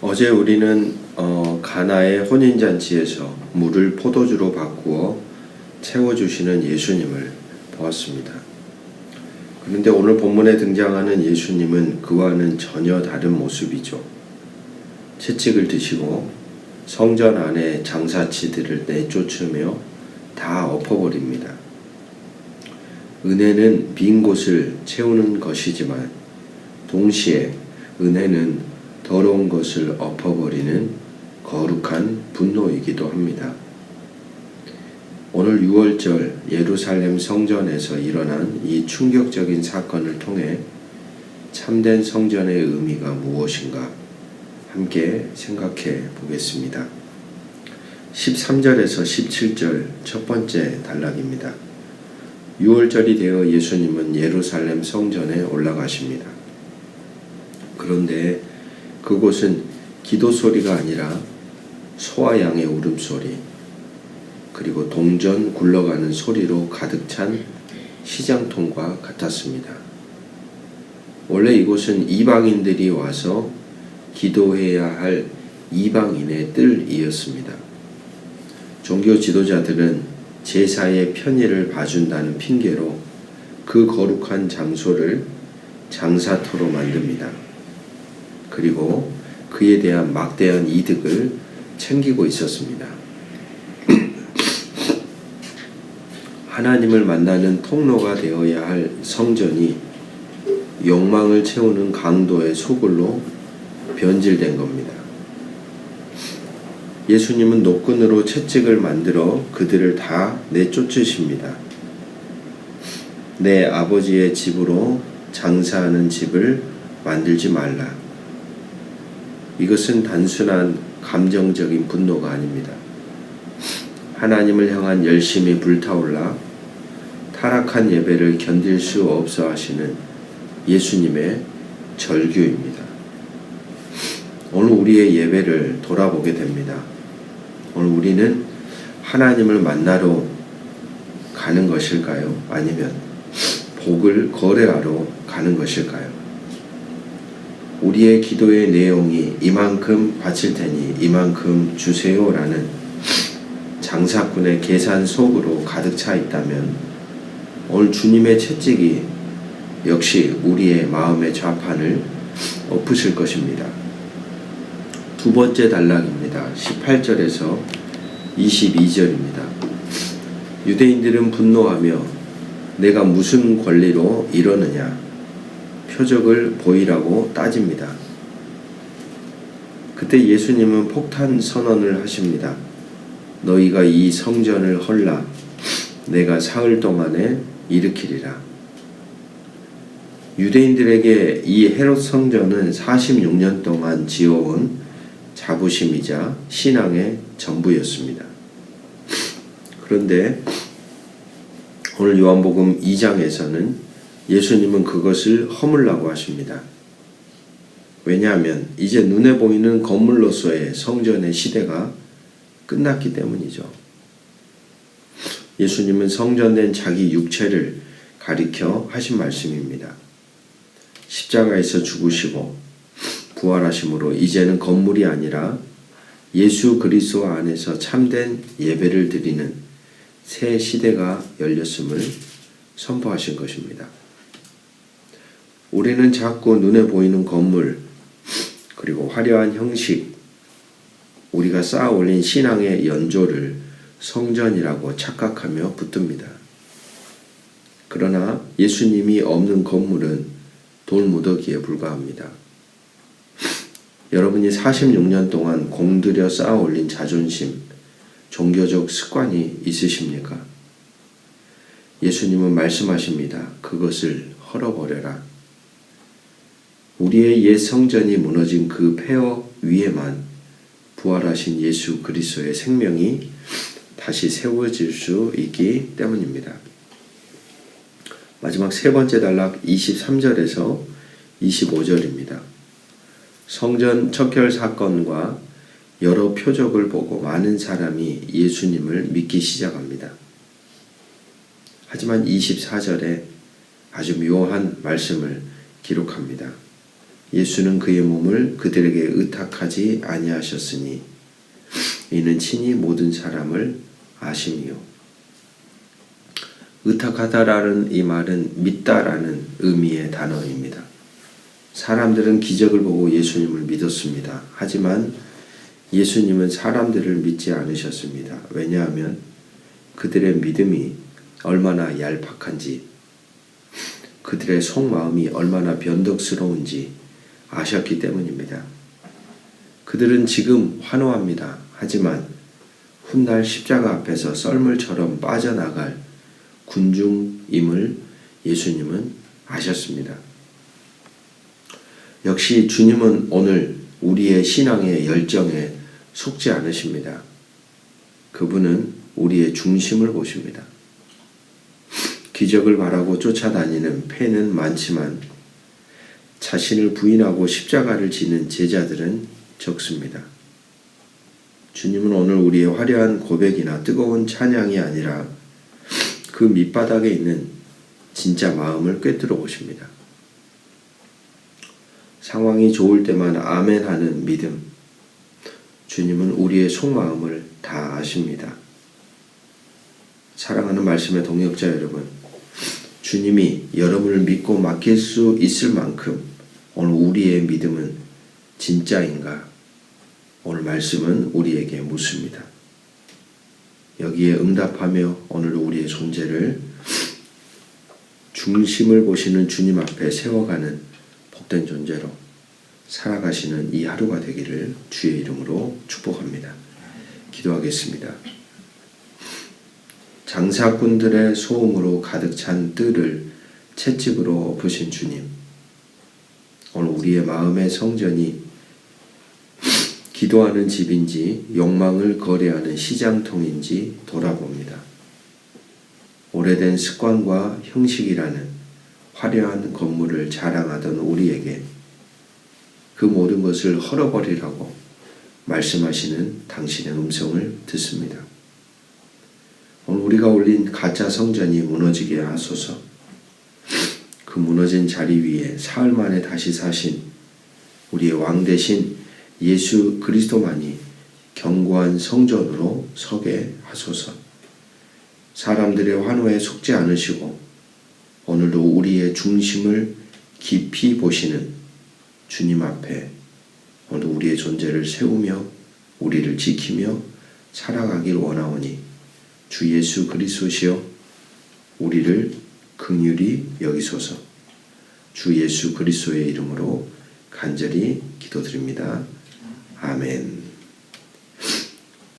어제 우리는 어, 가나의 혼인잔치에서 물을 포도주로 바꾸어 채워주시는 예수님을 보았습니다. 그런데 오늘 본문에 등장하는 예수님은 그와는 전혀 다른 모습이죠. 채찍을 드시고 성전 안에 장사치들을 내쫓으며 다 엎어버립니다. 은혜는 빈 곳을 채우는 것이지만 동시에 은혜는 더러운 것을 엎어버리는 거룩한 분노이기도 합니다. 오늘 6월절 예루살렘 성전에서 일어난 이 충격적인 사건을 통해 참된 성전의 의미가 무엇인가 함께 생각해 보겠습니다. 13절에서 17절 첫 번째 단락입니다. 6월절이 되어 예수님은 예루살렘 성전에 올라가십니다. 그런데 그곳은 기도 소리가 아니라 소와 양의 울음소리, 그리고 동전 굴러가는 소리로 가득 찬 시장통과 같았습니다. 원래 이곳은 이방인들이 와서 기도해야 할 이방인의 뜰이었습니다. 종교 지도자들은 제사의 편의를 봐준다는 핑계로 그 거룩한 장소를 장사터로 만듭니다. 그리고 그에 대한 막대한 이득을 챙기고 있었습니다. 하나님을 만나는 통로가 되어야 할 성전이 욕망을 채우는 강도의 소굴로 변질된 겁니다. 예수님은 노끈으로 채찍을 만들어 그들을 다 내쫓으십니다. 내 아버지의 집으로 장사하는 집을 만들지 말라. 이것은 단순한 감정적인 분노가 아닙니다. 하나님을 향한 열심이 불타올라 타락한 예배를 견딜 수 없어 하시는 예수님의 절규입니다. 오늘 우리의 예배를 돌아보게 됩니다. 오늘 우리는 하나님을 만나러 가는 것일까요? 아니면 복을 거래하러 가는 것일까요? 우리의 기도의 내용이 이만큼 바칠 테니 이만큼 주세요라는 장사꾼의 계산 속으로 가득 차 있다면 오늘 주님의 채찍이 역시 우리의 마음의 좌판을 엎으실 것입니다. 두 번째 단락입니다. 18절에서 22절입니다. 유대인들은 분노하며 내가 무슨 권리로 이러느냐 표적을 보이라고 따집니다. 그때 예수님은 폭탄 선언을 하십니다. 너희가 이 성전을 헐라 내가 사흘 동안에 일으키리라. 유대인들에게 이 헤롯 성전은 46년 동안 지어온 자부심이자 신앙의 전부였습니다. 그런데 오늘 요한복음 2장에서는 예수님은 그것을 허물라고 하십니다. 왜냐하면 이제 눈에 보이는 건물로서의 성전의 시대가 끝났기 때문이죠. 예수님은 성전된 자기 육체를 가리켜 하신 말씀입니다. 십자가에서 죽으시고 부활하심으로 이제는 건물이 아니라 예수 그리스도 안에서 참된 예배를 드리는 새 시대가 열렸음을 선포하신 것입니다. 우리는 자꾸 눈에 보이는 건물 그리고 화려한 형식 우리가 쌓아 올린 신앙의 연조를 성전이라고 착각하며 붙듭니다. 그러나 예수님이 없는 건물은 돌무더기에 불과합니다. 여러분이 46년 동안 공들여 쌓아 올린 자존심, 종교적 습관이 있으십니까? 예수님은 말씀하십니다. 그것을 헐어버려라. 우리의 옛 성전이 무너진 그 폐허 위에만 부활하신 예수 그리스도의 생명이 다시 세워질 수 있기 때문입니다. 마지막 세 번째 단락 23절에서 25절입니다. 성전 척결 사건과 여러 표적을 보고 많은 사람이 예수님을 믿기 시작합니다. 하지만 24절에 아주 묘한 말씀을 기록합니다. 예수는 그의 몸을 그들에게 의탁하지 아니하셨으니 이는 친히 모든 사람을 아심이요. 의탁하다라는 이 말은 믿다라는 의미의 단어입니다. 사람들은 기적을 보고 예수님을 믿었습니다. 하지만 예수님은 사람들을 믿지 않으셨습니다. 왜냐하면 그들의 믿음이 얼마나 얄팍한지, 그들의 속마음이 얼마나 변덕스러운지 아셨기 때문입니다. 그들은 지금 환호합니다. 하지만 훗날 십자가 앞에서 썰물처럼 빠져나갈 군중임을 예수님은 아셨습니다. 역시 주님은 오늘 우리의 신앙의 열정에 속지 않으십니다. 그분은 우리의 중심을 보십니다. 기적을 바라고 쫓아다니는 폐는 많지만 자신을 부인하고 십자가를 지는 제자들은 적습니다. 주님은 오늘 우리의 화려한 고백이나 뜨거운 찬양이 아니라 그 밑바닥에 있는 진짜 마음을 꿰뚫어 보십니다. 상황이 좋을 때만 아멘 하는 믿음. 주님은 우리의 속마음을 다 아십니다. 사랑하는 말씀의 동역자 여러분, 주님이 여러분을 믿고 맡길 수 있을 만큼 오늘 우리의 믿음은 진짜인가? 오늘 말씀은 우리에게 묻습니다. 여기에 응답하며 오늘 우리의 존재를 중심을 보시는 주님 앞에 세워가는 복된 존재로 살아가시는 이 하루가 되기를 주의 이름으로 축복합니다. 기도하겠습니다. 장사꾼들의 소음으로 가득 찬 뜰을 채찍으로 엎으신 주님. 오늘 우리의 마음의 성전이 기도하는 집인지 욕망을 거래하는 시장통인지 돌아봅니다. 오래된 습관과 형식이라는 화려한 건물을 자랑하던 우리에게 그 모든 것을 헐어버리라고 말씀하시는 당신의 음성을 듣습니다. 오늘 우리가 올린 가짜 성전이 무너지게 하소서. 그 무너진 자리 위에 사흘 만에 다시 사신 우리의 왕 대신 예수 그리스도만이 견고한 성전으로 서게 하소서. 사람들의 환호에 속지 않으시고 오늘도 우리의 중심을 깊이 보시는 주님 앞에 오늘 우리의 존재를 세우며 우리를 지키며 살아가길 원하오니 주 예수 그리스도시여 우리를 긍휼히 여기소서 주 예수 그리스도의 이름으로 간절히 기도드립니다. 아멘.